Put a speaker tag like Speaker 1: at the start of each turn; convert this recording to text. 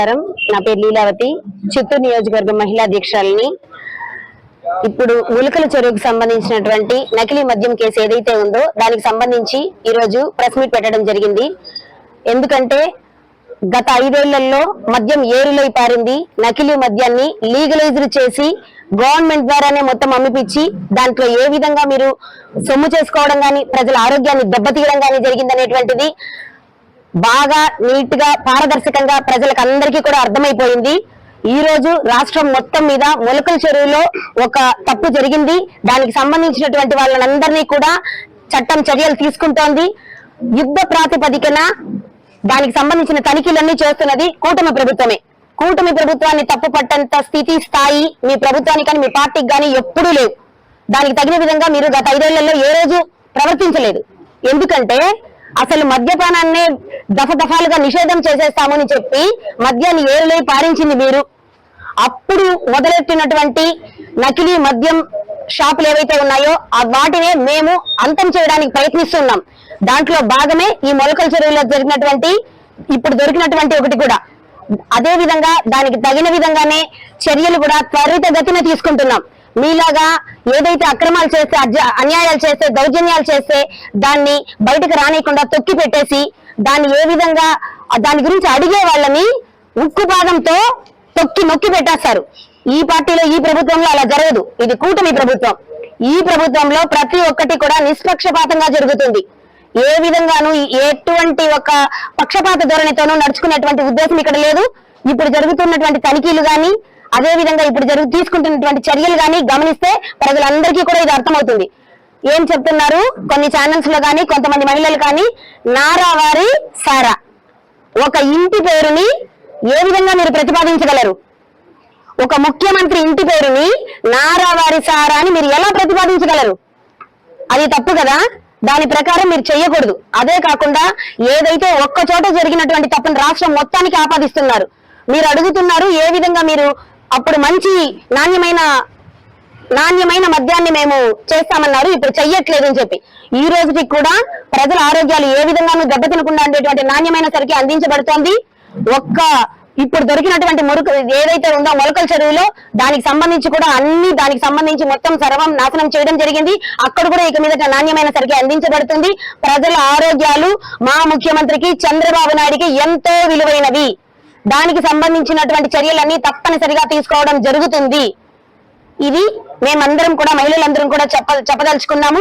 Speaker 1: నమస్కారం. నా పేరు లీలావతి. చిత్తూరు నియోజకవర్గం మహిళా అధ్యక్షురాలిని ఇప్పుడు ములకల చెరువుకు సంబంధించినటువంటి నకిలీ మద్యం కేసు ఏదైతే ఉందో దానికి సంబంధించి ఈరోజు ప్రెస్ మీట్ పెట్టడం జరిగింది. ఎందుకంటే గత ఐదేళ్ళలో మద్యం ఏరులై పారింది. నకిలీ మద్యాన్ని లీగలైజ్డ్ చేసి గవర్నమెంట్ ద్వారానే మొత్తం అమ్మిపించి దాంట్లో ఏ విధంగా మీరు సొమ్ము చేసుకోవడం కానీ ప్రజల ఆరోగ్యాన్ని దెబ్బతీయడం కానీ జరిగిందనేటువంటిది బాగా నీట్గా పారదర్శకంగా ప్రజలకు అందరికీ కూడా అర్థమైపోయింది. ఈ రోజు రాష్ట్రం మొత్తం మీద మొలకల చెరువులో ఒక తప్పు జరిగింది. దానికి సంబంధించినటువంటి వాళ్ళందరినీ కూడా చట్టం చర్యలు తీసుకుంటోంది. యుద్ధ ప్రాతిపదికన దానికి సంబంధించిన తనిఖీలన్నీ చేస్తున్నది కూటమి ప్రభుత్వమే. కూటమి ప్రభుత్వాన్ని తప్పు పట్టంత స్థితి స్థాయి మీ ప్రభుత్వానికి కానీ మీ పార్టీకి కానీ ఎప్పుడూ లేవు. దానికి తగిన విధంగా మీరు గత ఐదేళ్ళలో ఏ రోజు ప్రవర్తించలేదు. ఎందుకంటే అసలు మద్యపానాన్ని దఫ దఫాలుగా నిషేధం చేసేస్తామని చెప్పి మద్యాన్ని ఏరులై పారించింది మీరు అప్పుడు మొదలెట్టినటువంటి నకిలీ మద్యం షాపులు ఏవైతే ఉన్నాయో ఆ వాటినే మేము అంతం చేయడానికి ప్రయత్నిస్తున్నాం. దాంట్లో భాగమే ఈ మొలకల చెరువులో జరిగినటువంటి ఇప్పుడు దొరికినటువంటి ఒకటి కూడా. అదే విధంగా దానికి తగిన విధంగానే చర్యలు కూడా త్వరితగతిన తీసుకుంటున్నాం. మీలాగా ఏదైతే అక్రమాలు చేస్తే అజ- అన్యాయాలు చేస్తే దౌర్జన్యాలు చేస్తే దాన్ని బయటకు రానియకుండా తొక్కి పెట్టేసి దాన్ని ఏ విధంగా దాని గురించి అడిగే వాళ్ళని ఉక్కు పాదంతో తొక్కి నొక్కి పెట్టేస్తారు. ఈ పార్టీలో ఈ ప్రభుత్వంలో అలా జరగదు. ఇది కూటమి ప్రభుత్వం. ఈ ప్రభుత్వంలో ప్రతి ఒక్కటి కూడా నిష్పక్షపాతంగా జరుగుతుంది. ఏ విధంగానూ ఎటువంటి ఒక పక్షపాత ధోరణితోనూ నడుచుకునేటువంటి ఉద్దేశం ఇక్కడ లేదు. ఇప్పుడు జరుగుతున్నటువంటి తనిఖీలు కానీ అదే విధంగా ఇప్పుడు జరుగు తీసుకుంటున్నటువంటి చర్యలు కానీ గమనిస్తే ప్రజలందరికీ కూడా ఇది అర్థమవుతుంది. ఏం చెప్తున్నారు? కొన్ని ఛానల్స్లో కానీ కొంతమంది మహిళలు కానీ నారావారి సారా. ఒక ఇంటి పేరుని ఏ విధంగా మీరు ప్రతిపాదించగలరు? ఒక ముఖ్యమంత్రి ఇంటి పేరుని నారావారి సారా అని మీరు ఎలా ప్రతిపాదించగలరు? అది తప్పు కదా? దాని ప్రకారం మీరు చెయ్యకూడదు అదే కాకుండా ఏదైతే ఒక్క చోట జరిగినటువంటి తప్పును రాష్ట్రం మొత్తానికి ఆపాదిస్తున్నారు మీరు అడుగుతున్నారు ఏ విధంగా మీరు అప్పుడు మంచి నాణ్యమైన నాణ్యమైన మద్యాన్ని మేము చేస్తామన్నారు. ఇప్పుడు చెయ్యట్లేదు అని చెప్పి. ఈ రోజుకి కూడా ప్రజల ఆరోగ్యాలు ఏ విధంగానూ దెబ్బతినకుండా ఉండేటువంటి నాణ్యమైన సరికి అందించబడుతోంది. ఒక్క ఇప్పుడు దొరికినటువంటి మురుకు ఏదైతే ఉందో మొలకల చెరువులో దానికి సంబంధించి కూడా అన్ని దానికి సంబంధించి మొత్తం సర్వం నాశనం చేయడం జరిగింది. అక్కడ కూడా ఇక మీద నాణ్యమైన సరికి అందించబడుతుంది. ప్రజల ఆరోగ్యాలు మా ముఖ్యమంత్రికి చంద్రబాబు నాయుడికి ఎంతో విలువైనవి. దానికి సంబంధించినటువంటి చర్యలన్నీ తప్పనిసరిగా తీసుకోవడం జరుగుతుంది. ఇది మేమందరం కూడా మహిళలందరం కూడా చెప్ప చెప్పదలుచుకున్నాము.